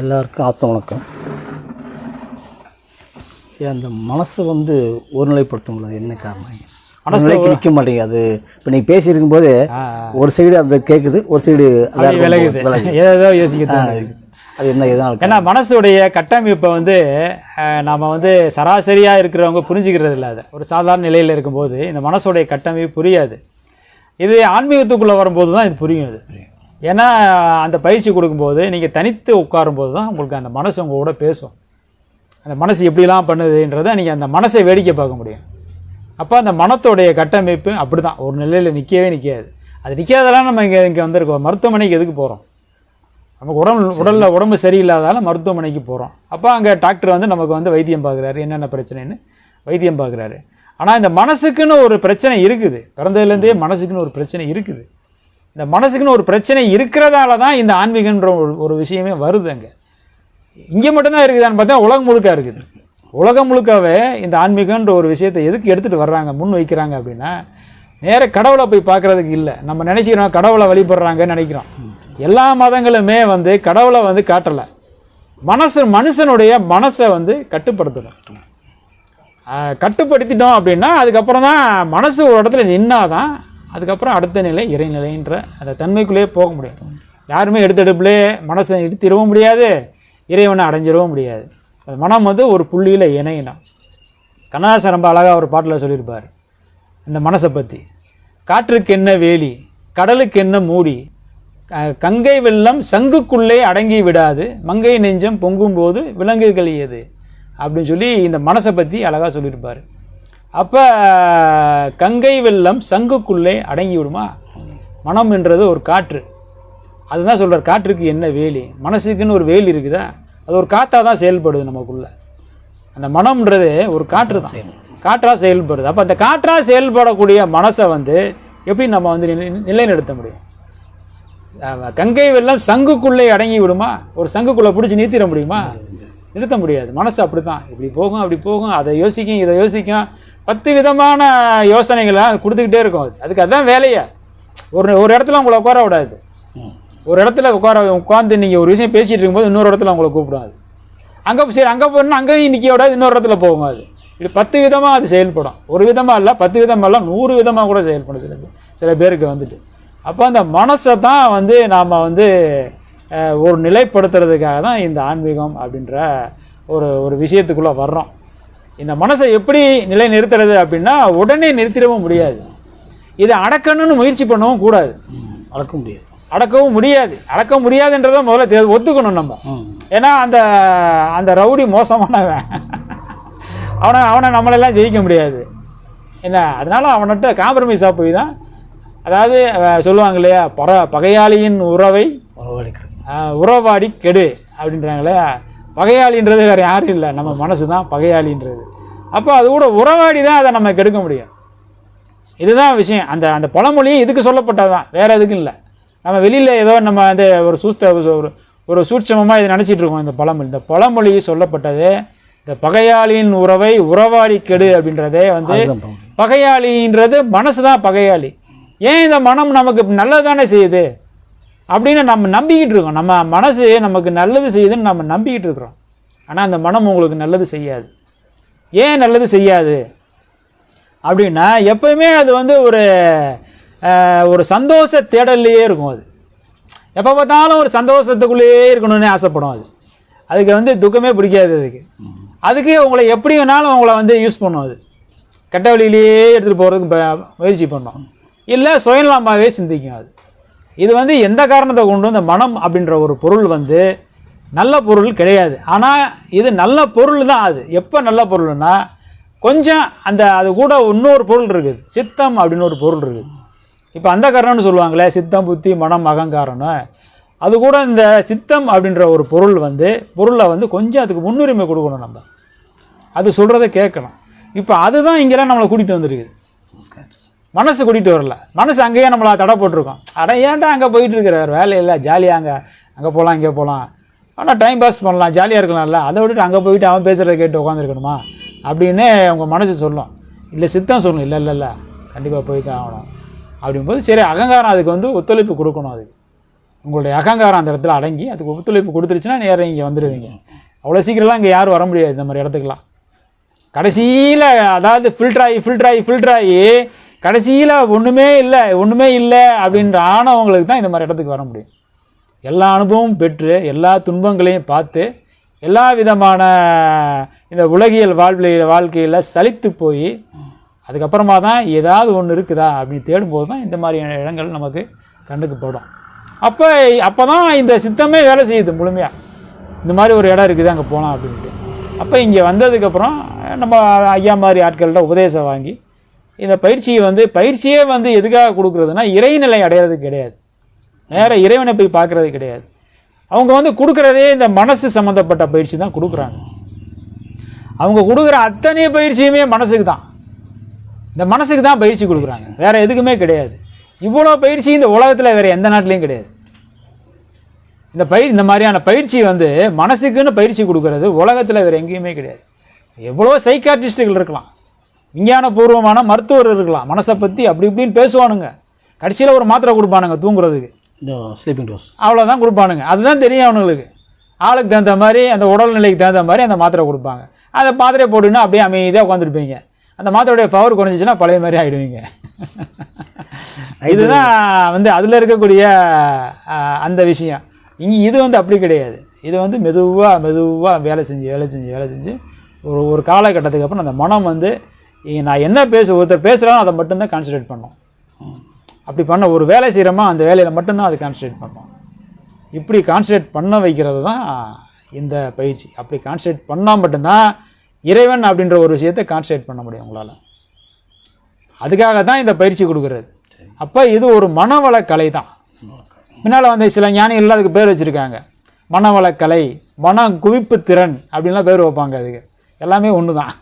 எல்லாருக்கும் ஆத்த வணக்கம். ஏன் அந்த மனசை வந்து ஒருநிலைப்படுத்த முடியாது என்ன காரணம்? மனசு நிற்க மாட்டேங்குது. அது இப்போ நீங்கள் பேசியிருக்கும் போது ஒரு சைடு அது கேட்குது ஒரு சைடு விலகுது. ஏதோ யோசிக்க அது என்ன எதனால் ஏன்னா மனசுடைய கட்டமைப்பை வந்து நாம வந்து சராசரியாக இருக்கிறவங்க புரிஞ்சுக்கிறது இல்லை அதை. ஒரு சாதாரண நிலையில் இருக்கும்போது இந்த மனசுடைய கட்டமைப்பு புரியாது. இது ஆன்மீகத்துக்குள்ளே வரும்போது தான் இது புரியும் இது ஏன்னா அந்த பயிற்சி கொடுக்கும்போது நீங்கள் தனித்து உட்காரும்போது தான் உங்களுக்கு அந்த மனசு உங்க கூட பேசும். அந்த மனசு எப்படிலாம் பண்ணுதுன்றதை நீங்கள் அந்த மனசை வேடிக்கை பார்க்க முடியும். அப்போ அந்த மனத்தோடைய கட்டமைப்பு அப்படி தான் ஒரு நிலையில் நிற்கவே நிற்காது அது நிற்காதெல்லாம் நம்ம இங்கே இங்கே வந்திருக்கோம். மருத்துவமனைக்கு எதுக்கு போகிறோம் நமக்கு உடம்பு உடலில் உடம்பு சரியில்லாதால மருத்துவமனைக்கு போகிறோம் அப்போ அங்கே டாக்டர் வந்து நமக்கு வந்து வைத்தியம் பார்க்குறாரு. என்னென்ன பிரச்சனைன்னு வைத்தியம் பார்க்குறாரு. ஆனால் இந்த மனசுக்குன்னு ஒரு பிரச்சனை இருக்குது. பிறந்ததுலேருந்தே மனசுக்குன்னு ஒரு பிரச்சனை இருக்குது. இந்த மனசுக்குன்னு ஒரு பிரச்சனை இருக்கிறதால தான் இந்த ஆன்மீகன்ற ஒரு ஒரு விஷயமே வருது அங்கே. இங்கே மட்டும்தான் இருக்குதான்னு பார்த்தா உலகம் முழுக்க இருக்குது. உலகம் முழுக்கவே இந்த ஆன்மீகன்ற ஒரு விஷயத்தை எதுக்கு எடுத்துகிட்டு வர்றாங்க முன் வைக்கிறாங்க அப்படின்னா நேர கடவுளை போய் பார்க்குறதுக்கு இல்லை. நம்ம நினைக்கிறோம் கடவுளை வழிபடுறாங்கன்னு நினைக்கிறோம். எல்லா மதங்களுமே வந்து கடவுளை வந்து காட்டலை. மனசு மனுஷனுடைய மனசை வந்து கட்டுப்படுத்தணும் கட்டுப்படுத்திட்டோம் அப்படின்னா அதுக்கப்புறம் தான் மனசு ஒரு இடத்துல நின்னாதான் அதுக்கப்புறம் அடுத்த நிலை இறைநிலைன்ற அந்த தன்மைக்குள்ளேயே போக முடியும் யாருமே எடுத்தடுப்புலே மனசை இழுத்திடவும் முடியாது இறைவனை அடைஞ்சிடவும் முடியாது. அது மனம் வந்து ஒரு புள்ளியில் இணையணும் கண்ணதாசன் ரொம்ப அழகாக ஒரு பாட்டில் சொல்லியிருப்பார். இந்த மனசை பற்றி காற்றுக்கு என்ன வேலி கடலுக்கு என்ன மூடி க- கங்கை வெள்ளம் சங்குக்குள்ளே அடங்கி விடாது மங்கை நெஞ்சம் பொங்கும்போது விலங்குகள் எது? அப்படின்னு சொல்லி இந்த மனசை பற்றி அழகாக சொல்லியிருப்பார். அப்போ கங்கை வெள்ளம் சங்குக்குள்ளே அடங்கி விடுமா மனம் என்றது ஒரு காற்று. அதுதான் சொல்கிறார் காற்றுக்கு என்ன வேலி? மனசுக்குன்னு ஒரு வேலி இருக்குதா? அது ஒரு காற்றாக தான் செயல்படுது நமக்குள்ளே. அந்த மனம்ன்றது ஒரு காற்று தான். காற்றாக செயல்படுது. அப்போ அந்த காற்றாக செயல்படக்கூடிய மனசை வந்து எப்படி நம்ம வந்து நிலை- நிலைநிறுத்த முடியும்? கங்கை வெள்ளம் சங்குக்குள்ளே அடங்கி விடுமா ஒரு சங்குக்குள்ளே பிடிச்சி நிறுத்திட முடியுமா? நிறுத்த முடியாது. மனசு அப்படி தான் இப்படி போகும் அப்படி போகும். அதை யோசிக்கும் இதை யோசிக்கும். பத்து விதமான யோசனைகளை அது கொடுத்துக்கிட்டே இருக்கும். அது. அதுக்கு அதுதான் வேலையை. ஒரு ஒரு இடத்துல உங்களை உட்கார விடாது. ஒரு இடத்துல உட்கார உட்காந்து நீங்கள் ஒரு விஷயம் பேசிகிட்டு இருக்கும்போது இன்னொரு இடத்துல உங்களை கூப்பிடாது. அங்கே சரி அங்கே போனால் அங்கேயும் நிற்க விடாது இன்னொரு இடத்துல போகும் அது. இது பத்து விதமாக அது செயல்படும். ஒரு விதமாக இல்லை பத்து விதமாக இல்லை நூறு விதமாக கூட செயல்படும் சில பேர். சில பேருக்கு வந்துட்டு. அப்போ அந்த மனசை தான் வந்து நாம் வந்து ஒரு நிலைப்படுத்துறதுக்காக தான் இந்த ஆன்மீகம் அப்படின்ற ஒரு ஒரு விஷயத்துக்குள்ளே வர்றோம். இந்த மனசை எப்படி நிலை நிறுத்துறது அப்படின்னா உடனே நிறுத்திடவும் முடியாது. இதை அடக்கணும்னு முயற்சி பண்ணவும் கூடாது. வளர்க்க முடியாது. அடக்கவும் முடியாது. அடக்க முடியாதுன்றதை முதல்ல ஒத்துக்கணும் நம்ம. ஏன்னா அந்த அந்த ரவுடி மோசமானவன். அவனை அவனை நம்மளெல்லாம் ஜெயிக்க முடியாது. என்ன அதனால அவன்கிட்ட காம்ப்ரமைஸாக போய் தான் அதாவது சொல்லுவாங்க இல்லையா பர பகையாளியின் உறவை உறவாடி கெடு அப்படின்றாங்களே பகையாளின்றது வேறு யாரும் இல்லை. நம்ம மனசு தான் பகையாளின்றது. அப்போ அது கூட உறவாடி தான் அதை நம்ம கெடுக்க முடியும். இதுதான் விஷயம். அந்த அந்த பழமொழியும் இதுக்கு சொல்லப்பட்டதான் வேற எதுக்கும் இல்லை. நம்ம வெளியில் ஏதோ நம்ம அந்த ஒரு சூஸ்த ஒரு ஒரு சூட்சமமாக இதை நினச்சிட்டு இருக்கோம் இந்த பழமொழி. இந்த பழமொழி சொல்லப்பட்டது இந்த பகையாளியின் உறவை உறவாடி கெடு அப்படின்றதே வந்து. பகையாளின்றது மனசு தான் பகையாளி. ஏன் இந்த மனம் நமக்கு நல்லது தானே செய்யுது? அப்படின்னு நம்ம நம்பிக்கிட்டு இருக்கோம். நம்ம மனசு நமக்கு நல்லது செய்யுதுன்னு நம்ம நம்பிக்கிட்டு இருக்கிறோம். ஆனால் அந்த மனம் உங்களுக்கு நல்லது செய்யாது. ஏன் நல்லது செய்யாது? அப்படின்னா எப்பயுமே அது வந்து ஒரு ஒரு சந்தோஷ தேடல்லையே இருக்கும் அது. எப்போ பார்த்தாலும் ஒரு சந்தோஷத்துக்குள்ளேயே இருக்கணும்னு ஆசைப்படும் அது. அதுக்கு வந்து துக்கமே பிடிக்காது அதுக்கு. அதுக்கு உங்களை எப்படி வேணாலும் உங்களை வந்து யூஸ் பண்ணும் அது. கெட்ட வழியிலேயே எடுத்துகிட்டு போகிறதுக்கு ப- முயற்சி பண்ணும். இல்லை சுயநலமாகவே சிந்திக்கும் அது. இது வந்து எந்த காரணத்தை கொண்டு இந்த மனம் அப்படின்ற ஒரு பொருள் வந்து நல்ல பொருள் கிடையாது. ஆனால் இது நல்ல பொருள் தான் அது. எப்போ நல்ல பொருள்னா கொஞ்சம் அந்த அது கூட இன்னொரு பொருள் இருக்குது. சித்தம் அப்படின்னு ஒரு பொருள் இருக்குது. இப்போ அந்த காரணம்னு சொல்லுவாங்களே சித்தம் புத்தி மனம் அகங்காரம்னு. அது கூட இந்த சித்தம் அப்படின்ற ஒரு பொருள் வந்து பொருளை வந்து கொஞ்சம் அதுக்கு முன்னுரிமை கொடுக்கணும் நம்ம. அது சொல்கிறத கேட்கணும். இப்போ அதுதான் இங்கெல்லாம் நம்மளை கூட்டிகிட்டு வந்திருக்குது. மனசு கூட்டிகிட்டு வரல. மனசு அங்கேயே நம்மளை தடை போட்டிருக்கோம். அட ஏன்டா அங்கே போயிட்டு இருக்கிற வேறு வேலை இல்லை ஜாலியாக அங்கே அங்கே போகலாம் இங்கே போகலாம் ஆனால் டைம் பாஸ் பண்ணலாம் ஜாலியாக இருக்கலாம்ல. அதை விட்டுட்டு அங்கே போயிட்டு அவன் பேசுகிறத கேட்டு உட்காந்துருக்கணுமா அப்படின்னு உங்கள் மனசு சொல்லும். இல்லை சித்தம் சொல்லும். இல்லை இல்லை இல்லை. கண்டிப்பாக போய் தான் ஆகணும். அப்படிங்கும்போது சரி அகங்காரம் அதுக்கு வந்து ஒத்துழைப்பு கொடுக்கணும் அதுக்கு. உங்களுடைய அகங்காரம் அந்த இடத்துல அடங்கி அதுக்கு ஒத்துழைப்பு கொடுத்துருச்சுன்னா நேரம் இங்கே வந்துடுவீங்க அவ்வளோ சீக்கிரம்லாம் இங்கே யாரும் வர முடியாது இந்த மாதிரி இடத்துக்குலாம் கடைசியில் அதாவது ஃபில்டர் ஆகி ஃபில்டர் ஆகி ஃபில்டர் ஆகி கடைசியில் ஒன்றுமே இல்லை ஒன்றுமே இல்லை அப்படின்ற ஆனவங்களுக்கு தான் இந்த மாதிரி இடத்துக்கு வர முடியும். எல்லா அனுபவமும் பெற்று எல்லா துன்பங்களையும் பார்த்து எல்லா விதமான இந்த உலகியல் வாழ்வியல் வாழ்க்கையில் சலித்து போய் அதுக்கப்புறமா தான் ஏதாவது ஒன்று இருக்குதா அப்படின்னு தேடும்போது தான் இந்த மாதிரியான இடங்கள் நமக்கு கண்ணுக்கு படும். அப்போ அப்போ தான் இந்த சித்தமே வேலை செய்யுது முழுமையாக இந்த மாதிரி ஒரு இடம் இருக்குது அங்கே போகலாம் அப்படின்ட்டு. அப்போ இங்கே வந்ததுக்கப்புறம் நம்ம ஐயா மாதிரி ஆட்கள்கிட்ட உபதேசம் வாங்கி இந்த பயிற்சியை வந்து பயிற்சியே வந்து எதுக்காக கொடுக்குறதுனா இறைநிலை அடையிறது கிடையாது. நேராக இறைவனை போய் பார்க்குறது கிடையாது. அவங்க வந்து கொடுக்குறதே இந்த மனசு சம்மந்தப்பட்ட பயிற்சி தான் கொடுக்குறாங்க. அவங்க கொடுக்குற அத்தனை பயிற்சியுமே மனசுக்கு தான். இந்த மனசுக்கு தான் பயிற்சி கொடுக்குறாங்க. வேறு எதுக்குமே கிடையாது. இவ்வளோ பயிற்சி இந்த உலகத்தில் வேறு எந்த நாட்டிலையும் கிடையாது. இந்த பயிர் இந்த மாதிரியான பயிற்சி வந்து மனசுக்குன்னு பயிற்சி கொடுக்கறது உலகத்தில் வேறு எங்கேயுமே கிடையாது. எவ்வளோ சைக்காட்டிஸ்ட்டுகள் இருக்கலாம். விஞ்ஞானபூர்வமான மருத்துவர் இருக்கலாம். மனசை பற்றி அப்படி இப்படின்னு பேசுவானுங்க. கடைசியில் ஒரு மாத்திரை கொடுப்பானுங்க தூங்குறதுக்கு. ஸ்லீப்பிங் டோஸ் அவ்வளோதான் கொடுப்பானுங்க. அதுதான் தெரியும் அவனுங்களுக்கு. ஆளுக்கு தகுந்த மாதிரி அந்த உடல்நிலைக்கு தகுந்த மாதிரி அந்த மாத்திரை கொடுப்பாங்க. அந்த மாத்திரையை போட்டுன்னா அப்படியே அமைதியாக உட்காந்துருப்பீங்க அந்த மாத்திரையுடைய பவர் குறைஞ்சிச்சுன்னா பழைய மாதிரி ஆகிடுவீங்க இதுதான் வந்து அதில் இருக்கக்கூடிய அந்த விஷயம். இங்கே இது வந்து அப்படி கிடையாது. இது வந்து மெதுவாக மெதுவாக வேலை செஞ்சு வேலை செஞ்சு வேலை செஞ்சு ஒரு ஒரு காலகட்டத்துக்கு அப்புறம் அந்த மனம் வந்து நான் என்ன பேச ஒருத்தர் பேசுகிறானோ அதை மட்டும்தான் கான்சன்ட்ரேட் பண்ணோம். அப்படி பண்ண ஒரு வேலை செய்கிறோமா அந்த வேலையில் மட்டும்தான் அது கான்சன்ட்ரேட் பண்ணோம். இப்படி கான்சன்ட்ரேட் பண்ண வைக்கிறது தான் இந்த பயிற்சி. அப்படி கான்சன்ட்ரேட் பண்ணால் மட்டும்தான் இறைவன் அப்படின்ற ஒரு விஷயத்தை கான்சன்ட்ரேட் பண்ண முடியும் உங்களால். அதுக்காக தான் இந்த பயிற்சி கொடுக்குறது. அப்போ இது ஒரு மனவள கலை தான். முன்னால் வந்து சில ஞானிகள் அதுக்கு பேர் வச்சுருக்காங்க. மனவள கலை மன குவிப்பு திறன் அப்படின்லாம் பேர் வைப்பாங்க அதுக்கு. எல்லாமே ஒன்று தான்